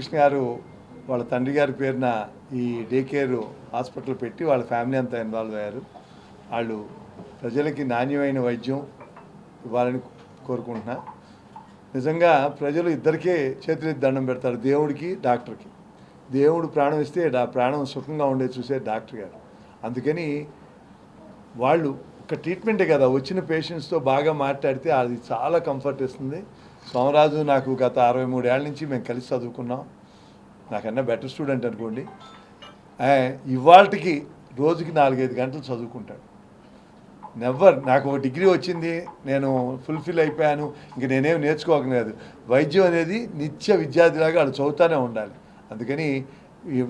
మురళీకృష్ణ గారు వాళ్ళ తండ్రి గారి పేరున ఈ డే కేర్ హాస్పిటల్ పెట్టి వాళ్ళ ఫ్యామిలీ అంతా ఇన్వాల్వ్ అయ్యారు. వాళ్ళు ప్రజలకి నాణ్యమైన వైద్యం ఇవ్వాలని కోరుకుంటున్నా. నిజంగా ప్రజలు ఇద్దరికే చేతులెత్తి దండం పెడతారు దేవుడికి డాక్టర్కి. దేవుడు ప్రాణం ఇస్తే డా ప్రాణం సుఖంగా ఉండేది చూసే డాక్టర్ గారు. అందుకని వాళ్ళు ఒక ట్రీట్మెంటే కదా వచ్చిన పేషెంట్స్తో బాగా మాట్లాడితే అది చాలా కంఫర్ట్ ఇస్తుంది. సోమరాజు నాకు గత అరవై మూడేళ్ళ నుంచి మేము కలిసి చదువుకున్నాం. నాకన్నా బెటర్ స్టూడెంట్ అనుకోండి. ఇవాళకి రోజుకి నాలుగైదు గంటలు చదువుకుంటాడు. నెవర్ నాకు ఒక డిగ్రీ వచ్చింది నేను ఫుల్ఫిల్ అయిపోయాను ఇంక నేనేం నేర్చుకోకలేదు వైద్యం అనేది నిత్య విద్యార్థిలాగా వాళ్ళు చదువుతూనే ఉండాలి. అందుకని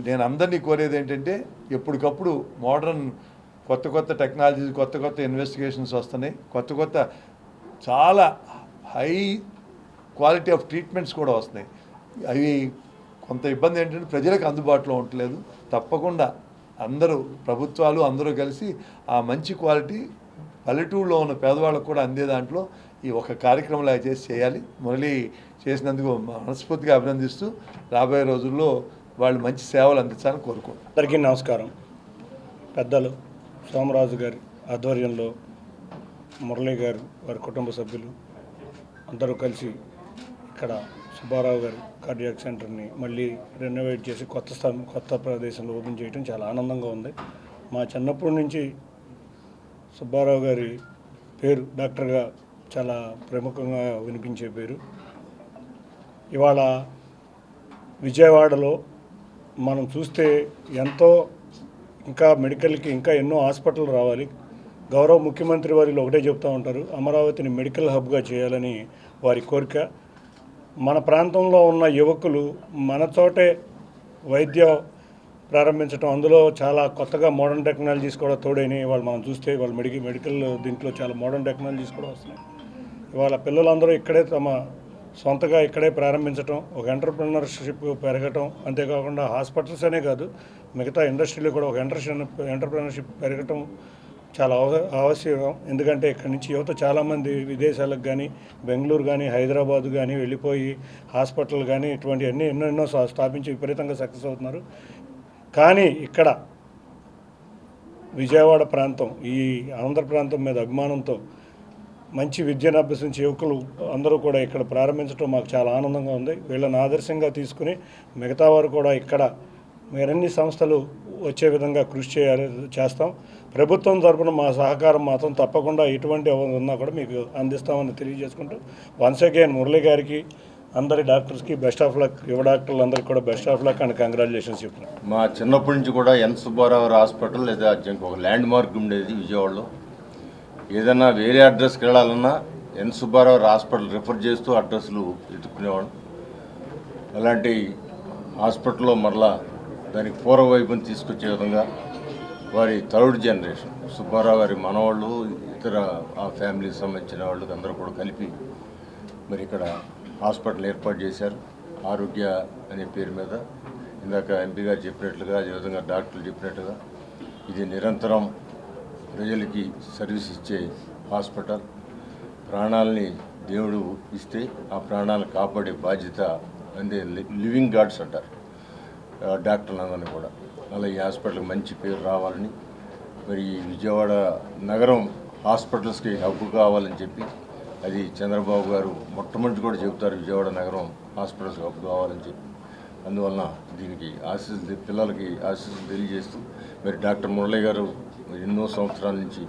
నేను అందరినీ కోరేది ఏంటంటే ఎప్పటికప్పుడు మోడర్న్ కొత్త కొత్త టెక్నాలజీస్ కొత్త కొత్త ఇన్వెస్టిగేషన్స్ వస్తున్నాయి. కొత్త కొత్త చాలా హై క్వాలిటీ ఆఫ్ ట్రీట్మెంట్స్ కూడా వస్తున్నాయి. అవి కొంత ఇబ్బంది ఏంటంటే ప్రజలకు అందుబాటులో ఉండలేదు తప్పకుండా అందరూ ప్రభుత్వాలు అందరూ కలిసి ఆ మంచి క్వాలిటీ పల్లెటూరులో ఉన్న పేదవాళ్ళకు కూడా అందే దాంట్లో ఈ ఒక కార్యక్రమంలో చేసి చేయాలి. మురళి చేసినందుకు మనస్ఫూర్తిగా అభినందిస్తూ రాబోయే రోజుల్లో వాళ్ళు మంచి సేవలు అందించాలని కోరుకుంటున్నాను. అందరికీ నమస్కారం. పెద్దలు సోమరాజు గారి ఆధ్వర్యంలో మురళి గారు వారి కుటుంబ సభ్యులు అందరూ కలిసి ఇక్కడ సుబ్బారావు గారి కార్డియాక్ సెంటర్ని మళ్ళీ రెనోవేట్ చేసి కొత్త స్థలం కొత్త ప్రదేశంలో ఓపెన్ చేయడం చాలా ఆనందంగా ఉంది. మా చిన్నప్పటి నుంచి సుబ్బారావు గారి పేరు డాక్టర్గా చాలా ప్రముఖంగా వినిపించే పేరు. ఇవాళ విజయవాడలో మనం చూస్తే ఎంతో ఇంకా మెడికల్కి ఇంకా ఎన్నో హాస్పిటల్ రావాలి. గౌరవ ముఖ్యమంత్రి వారిలో ఒకటే చెప్తూ ఉంటారు అమరావతిని మెడికల్ హబ్గా చేయాలని వారి కోరిక. మన ప్రాంతంలో ఉన్న యువకులు మన చోటే వైద్య ప్రారంభించడం అందులో చాలా కొత్తగా మోడర్న్ టెక్నాలజీస్ కూడా తోడైనాయి వాళ్ళు మనం చూస్తే వాళ్ళు మెడికల్ మెడికల్ దీంట్లో చాలా మోడర్న్ టెక్నాలజీస్ కూడా వస్తున్నాయి. ఇవాళ పిల్లలందరూ ఇక్కడే తమ సొంతగా ఇక్కడే ప్రారంభించటం ఒక ఎంటర్ప్రినర్షిప్ పెరగటం అంతేకాకుండా హాస్పిటల్స్ అనే కాదు మిగతా ఇండస్ట్రీలో కూడా ఒక ఎంటర్ ఎంటర్ప్రినర్షిప్ పెరగటం చాలా అవ- ఆవశ్యకం. ఎందుకంటే ఇక్కడి నుంచి యువత చాలామంది విదేశాలకు కానీ బెంగళూరు కానీ హైదరాబాద్ కానీ వెళ్ళిపోయి హాస్పిటల్ కానీ ఇటువంటి అన్ని ఎన్నో ఎన్నో స్థాపించి విపరీతంగా సక్సెస్ అవుతున్నారు. కానీ ఇక్కడ విజయవాడ ప్రాంతం ఈ ఆంధ్ర ప్రాంతం మీద అభిమానంతో మంచి విద్యను అభ్యసించే యువకులు అందరూ కూడా ఇక్కడ ప్రారంభించడం మాకు చాలా ఆనందంగా ఉంది. వీళ్ళని ఆదర్శంగా తీసుకుని మిగతా వారు కూడా ఇక్కడ మరిన్ని సంస్థలు వచ్చే విధంగా కృషి చేయాలి చేస్తాం. ప్రభుత్వం తరపున మా సహకారం మాత్రం తప్పకుండా ఎటువంటి ఉన్నా కూడా మీకు అందిస్తామని తెలియజేసుకుంటూ వన్స్ అగైన్ మురళి గారికి అందరి డాక్టర్స్కి బెస్ట్ ఆఫ్ లక్ యువ డాక్టర్లందరికీ కూడా best of luck and congratulations చెప్తున్నాను మా చిన్నప్పటి నుంచి కూడా ఎన్ సుబ్బారావు హాస్పిటల్ లేదా జంక్ ఒక ల్యాండ్ మార్క్ ఉండేది విజయవాడలో. ఏదైనా వేరే అడ్రస్కి వెళ్ళాలన్నా ఎన్ సుబ్బారావు హాస్పిటల్ రిఫర్ చేస్తూ అడ్రస్లు ఎత్తుకునేవాడు అలాంటి హాస్పిటల్లో మరలా దానికి పూర్వ వైపుని తీసుకొచ్చే విధంగా వారి థర్డ్ జనరేషన్ సుబ్బారావు గారి మనవాళ్ళు ఇతర ఆ ఫ్యామిలీకి సంబంధించిన వాళ్ళకి అందరూ కూడా కలిపి మరి ఇక్కడ హాస్పిటల్ ఏర్పాటు చేశారు. ఆరోగ్య అనే పేరు మీద ఇందాక ఎంపీ గారు చెప్పినట్లుగా అదేవిధంగా డాక్టర్లు చెప్పినట్టుగా ఇది నిరంతరం ప్రజలకి సర్వీస్ ఇచ్చే హాస్పిటల్. ప్రాణాలని దేవుడు ఇస్తే ఆ ప్రాణాలను కాపాడే బాధ్యత అంటే లివింగ్ గాడ్స్ అంటారు డాక్టర్లందరినీ కూడా. అలా ఈ హాస్పిటల్కి మంచి పేరు రావాలని మరి ఈ విజయవాడ నగరం హాస్పిటల్స్కి హబ్బు కావాలని చెప్పి అది చంద్రబాబు గారు మొట్టమొదటి కూడా చెబుతారు విజయవాడ నగరం హాస్పిటల్స్కి హబ్బు కావాలని చెప్పి. అందువలన దీనికి ఆశీస్సు పిల్లలకి ఆశీస్సులు తెలియజేస్తూ మరి డాక్టర్ మురళి గారు ఎన్నో సంవత్సరాల నుంచి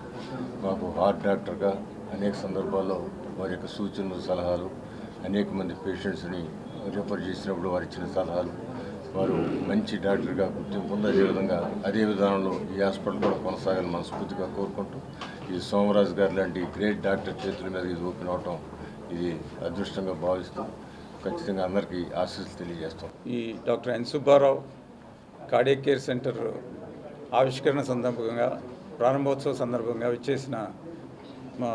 మాకు హార్ట్ డాక్టర్గా అనేక సందర్భాల్లో వారి యొక్క సూచనలు సలహాలు అనేక మంది పేషెంట్స్ని రిఫర్ చేసినప్పుడు వారు ఇచ్చిన సలహాలు వారు మంచి డాక్టర్గా గుర్తింపు పొంది అదేవిధంగా అదే విధానంలో ఈ హాస్పిటల్ కూడా కొనసాగాలని మనస్ఫూర్తిగా కోరుకుంటూ ఈ సోమరాజు గారు లాంటి గ్రేట్ డాక్టర్ చేతుల మీద ఇది ఓపెన్ అవటం ఇది అదృష్టంగా భావిస్తూ ఖచ్చితంగా అందరికీ ఆశీస్సులు తెలియజేస్తాం. ఈ doctor N Subbarao cardiac care centre ఆవిష్కరణ సందర్భంగా ప్రారంభోత్సవ సందర్భంగా విచ్చేసిన మా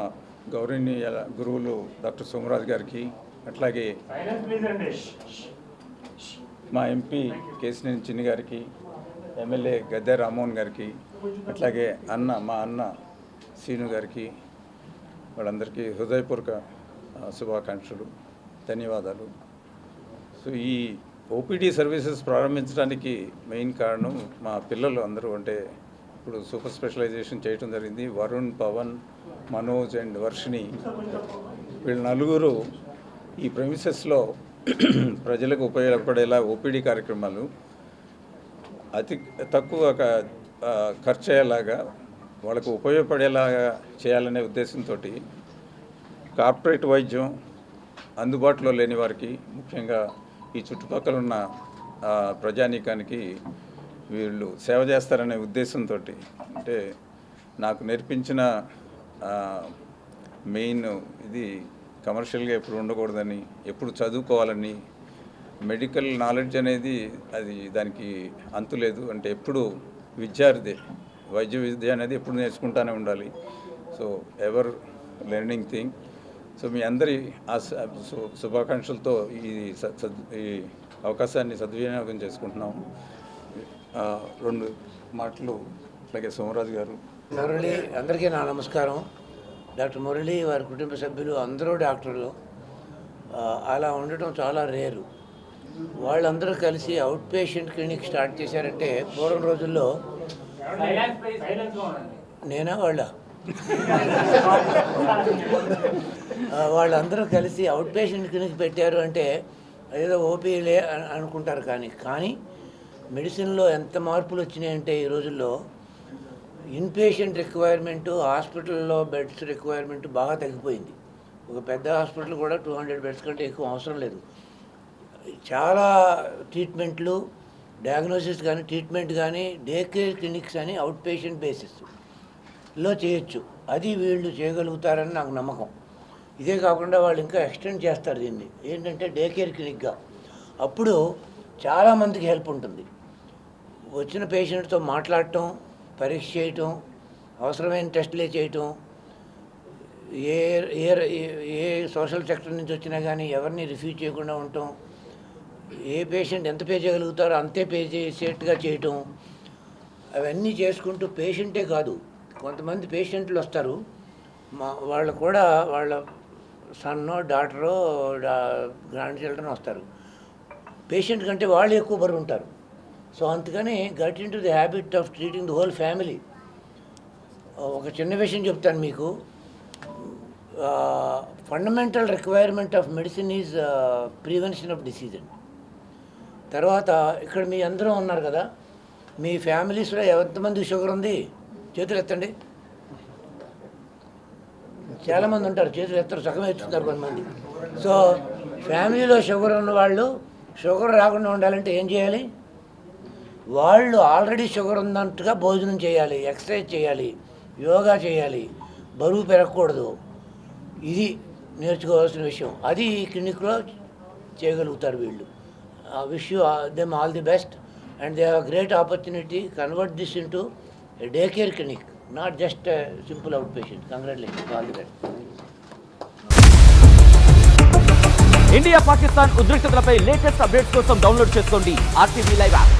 గౌరవనీయ గురువులు డాక్టర్ సోమరాజు గారికి అట్లాగే మా ఎంపీ కేసినేని చిన్ని గారికి ఎమ్మెల్యే గద్దె రామ్మోహన్ గారికి అట్లాగే అన్న మా అన్న సీను గారికి వాళ్ళందరికీ హృదయపూర్వక శుభాకాంక్షలు ధన్యవాదాలు. సో ఈ ఓపీడీ సర్వీసెస్ ప్రారంభించడానికి మెయిన్ కారణం మా పిల్లలు అందరూ అంటే ఇప్పుడు సూపర్ స్పెషలైజేషన్ చేయటం జరిగింది. వరుణ్ పవన్ మనోజ్ అండ్ వర్షిణి వీళ్ళ నలుగురు ఈ ప్రెమిసెస్లో ప్రజలకు ఉపయోగపడేలా ఓపీడీ కార్యక్రమాలు అతి తక్కువ క- ఖర్చు అయ్యేలాగా వాళ్ళకు ఉపయోగపడేలాగా చేయాలనే ఉద్దేశంతో కార్పొరేట్ వైద్యం అందుబాటులో లేని వారికి ముఖ్యంగా ఈ చుట్టుపక్కల ఉన్న ప్రజానీకానికి వీళ్ళు సేవ చేస్తారనే ఉద్దేశంతో అంటే నాకు నేర్పించిన మెయిన్ ఇది కమర్షియల్గా ఎప్పుడు ఉండకూడదని ఎప్పుడు చదువుకోవాలని మెడికల్ నాలెడ్జ్ అనేది అది దానికి అంతు లేదు. అంటే ఎప్పుడు విద్యార్థి వైద్య విద్య అనేది ఎప్పుడు నేర్చుకుంటానే ఉండాలి. So ever learning thing so మీ అందరి ఆ శుభాకాంక్షలతో ఈ ఈ అవకాశాన్ని సద్వినియోగం చేసుకుంటున్నాము రెండు మాటలు. అలాగే సోమరాజు గారు. అందరికీ నా నమస్కారం. డాక్టర్ మురళి వారి కుటుంబ సభ్యులు అందరూ డాక్టర్లు. అలా ఉండటం చాలా రేరు. వాళ్ళందరూ కలిసి అవుట్ పేషెంట్ క్లినిక్ స్టార్ట్ చేశారంటే పూర్వం రోజుల్లో నేనా వాళ్ళ? వాళ్ళందరూ కలిసి అవుట్ పేషెంట్ క్లినిక్ పెట్టారు అంటే ఏదో ఓపీలే అని అనుకుంటారు కానీ కానీ మెడిసిన్లో ఎంత మార్పులు వచ్చినాయంటే ఈ రోజుల్లో ఇన్ పేషెంట్ రిక్వైర్మెంటు హాస్పిటల్లో బెడ్స్ రిక్వైర్మెంట్ బాగా తగ్గిపోయింది. ఒక పెద్ద హాస్పిటల్ కూడా టూ హండ్రెడ్ బెడ్స్ కంటే ఎక్కువ అవసరం లేదు. చాలా ట్రీట్మెంట్లు డయాగ్నోసిస్ కానీ ట్రీట్మెంట్ కానీ డే కేర్ క్లినిక్స్ అని అవుట్ పేషెంట్ బేసిస్లో చేయొచ్చు. అది వీళ్ళు చేయగలుగుతారని నాకు నమ్మకం. ఇదే కాకుండా వాళ్ళు ఇంకా ఎక్స్టెండ్ చేస్తారు దీన్ని. ఏంటంటే డే కేర్ క్లినిక్గా అప్పుడు చాలామందికి హెల్ప్ ఉంటుంది. వచ్చిన పేషెంట్తో మాట్లాడటం పరీక్ష చేయటం అవసరమైన టెస్టులే చేయటం ఏ ఏ ఏ సోషల్ సెక్టర్ నుంచి వచ్చినా కానీ ఎవరిని రిఫ్యూజ్ చేయకుండా ఉండటం ఏ పేషెంట్ ఎంత పే చేయగలుగుతారో అంతే పే చేసేట్టుగా చేయటం అవన్నీ చేసుకుంటూ పేషెంటే కాదు. కొంతమంది పేషెంట్లు వస్తారు. మా వాళ్ళు కూడా వాళ్ళ సన్నో డాక్టరో గ్రాండ్ చిల్డ్రన్ వస్తారు. పేషెంట్ కంటే వాళ్ళు ఎక్కువ బరువు ఉంటారు. సో అందుకని get into the habit of treating the whole family. ఒక చిన్న విషయం చెప్తాను మీకు. Fundamental requirement of medicine is prevention of disease అండి. తర్వాత ఇక్కడ మీ అందరూ ఉన్నారు కదా మీ ఫ్యామిలీస్లో ఎంతమంది షుగర్ ఉంది? చేతులు ఎత్తండి. చాలామంది ఉంటారు చేతులు ఎత్తరు సగమే ఎత్తుతారు కొంతమంది. సో ఫ్యామిలీలో షుగర్ ఉన్న వాళ్ళు షుగర్ రాకుండా ఉండాలంటే ఏం చేయాలి? వాళ్ళు ఆల్రెడీ షుగర్ ఉన్నట్టుగా భోజనం చేయాలి ఎక్సర్సైజ్ చేయాలి యోగా చేయాలి. బరువు పెరగకూడదు. ఇది నేర్చుకోవాల్సిన విషయం. అది ఈ క్లినిక్లో చేయగలుగుతారు వీళ్ళు. Wish you them all the best and they have great opportunity convert this into day care clinic not just simple out patient congratulation all the best India Pakistan ఉద్రిక్తతలపై latest updates కోసం డౌన్లోడ్ చేసుకోండి. RTV live app